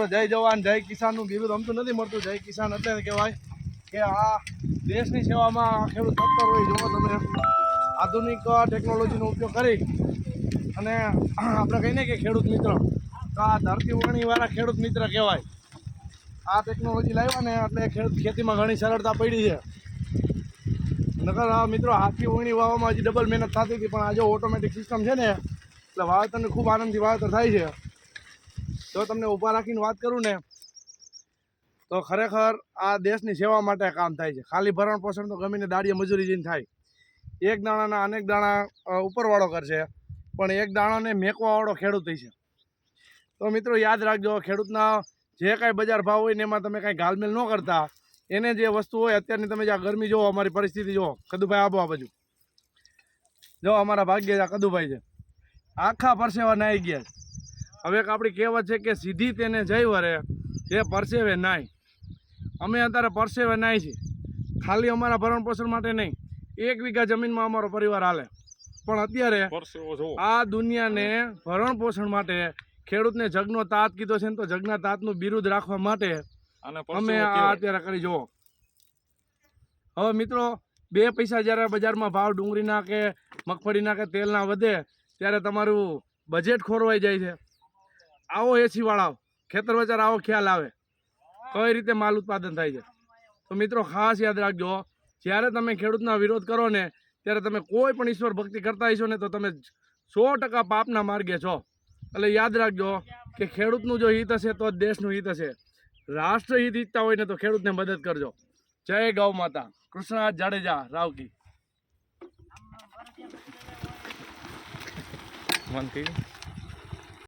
મિત્રો જય જવાન, જય કિસાનનું બિરુદ રમતું નથી મળતું. જય કિસાન અત્યારે કહેવાય કે આ દેશની સેવામાં ખેડૂત તત્પર હોય. જુઓ તમે આધુનિક ટેકનોલોજીનો ઉપયોગ કરી અને આપણે કહીને કે ખેડૂત મિત્ર, તો આ ધરતી વણીવાળા ખેડૂત મિત્ર કહેવાય. આ ટેકનોલોજી લાવ્યા ને એટલે ખેડૂત ખેતીમાં ઘણી સરળતા પડી છે. નકર મિત્રો હાથથી વણી વાવવામાં હજી ડબલ મહેનત થતી હતી, પણ આજે ઓટોમેટિક સિસ્ટમ છે ને, એટલે વાવેતરને ખૂબ આનંદથી વાવેતર થાય છે. જો તમને ઊભા રાખીને વાત કરું ને, તો ખરેખર આ દેશની સેવા માટે કામ થાય છે. ખાલી ભરણ પોષણ તો ગમીને દાડીએ મજૂરી જઈને થાય. એક દાણાના અનેક દાણા ઉપરવાળો કરશે, પણ એક દાણાને મેકવાવાળો ખેડૂત છે તો મિત્રો યાદ રાખજો, ખેડૂતના જે કાંઈ બજાર ભાવ હોય ને એમાં તમે કાંઈ ગાલમેલ ન કરતા. એને જે વસ્તુ હોય અત્યારની તમે જે ગરમી જુઓ, અમારી પરિસ્થિતિ જુઓ, કદુભાઈ આબો આ બાજુ. જો અમારા ભાગ્ય કદુભાઈ છે. આખા પરસેવા નાઈ ગયા. હવે એક આપણી કહેવત છે કે સીધી તેને જઈ વરે તે પરસેવે નાય. અમે અત્યારે પરસેવે નાય છે ખાલી અમારા ભરણ પોષણ માટે નહીં એક વીઘા જમીનમાં અમારો પરિવાર હાલે. પણ અત્યારે આ દુનિયાને ભરણ પોષણ માટે ખેડૂતને જગનો તાત કીધો છે ને તો જગના તાતનું બિરુદ રાખવા માટે અમે આ અત્યારે કરી જુઓ. હવે મિત્રો બે પૈસા જ્યારે બજારમાં ભાવ ડુંગળીના કે મગફળીના કે તેલના વધે ત્યારે તમારું બજેટ ખોરવાઈ જાય છે. આવો એસી વાળા ખેતર બજાર આવો ખ્યાલ આવે. કઈ રીતે માલ ઉત્પાદન થાય છે? તો મિત્રો ખાસ યાદ રાખજો જ્યારે તમે ખેડૂતના વિરોધ કરો ને, ત્યારે તમે કોઈ પણ ઈશ્વર ભક્તિ કરતા હશો ને, તો તમે સો ટકા પાપના માર્ગે છો. એટલે યાદ રાખજો કે ખેડૂતનું જો હિત હશે, તો જ દેશનું હિત હશે. રાષ્ટ્ર હિત ઈચ્છતા હોય ને, તો ખેડૂતને મદદ કરજો. જય ગૌ માતા. કૃષ્ણ જાડેજા, રાવકી. મન થઈ ગયું?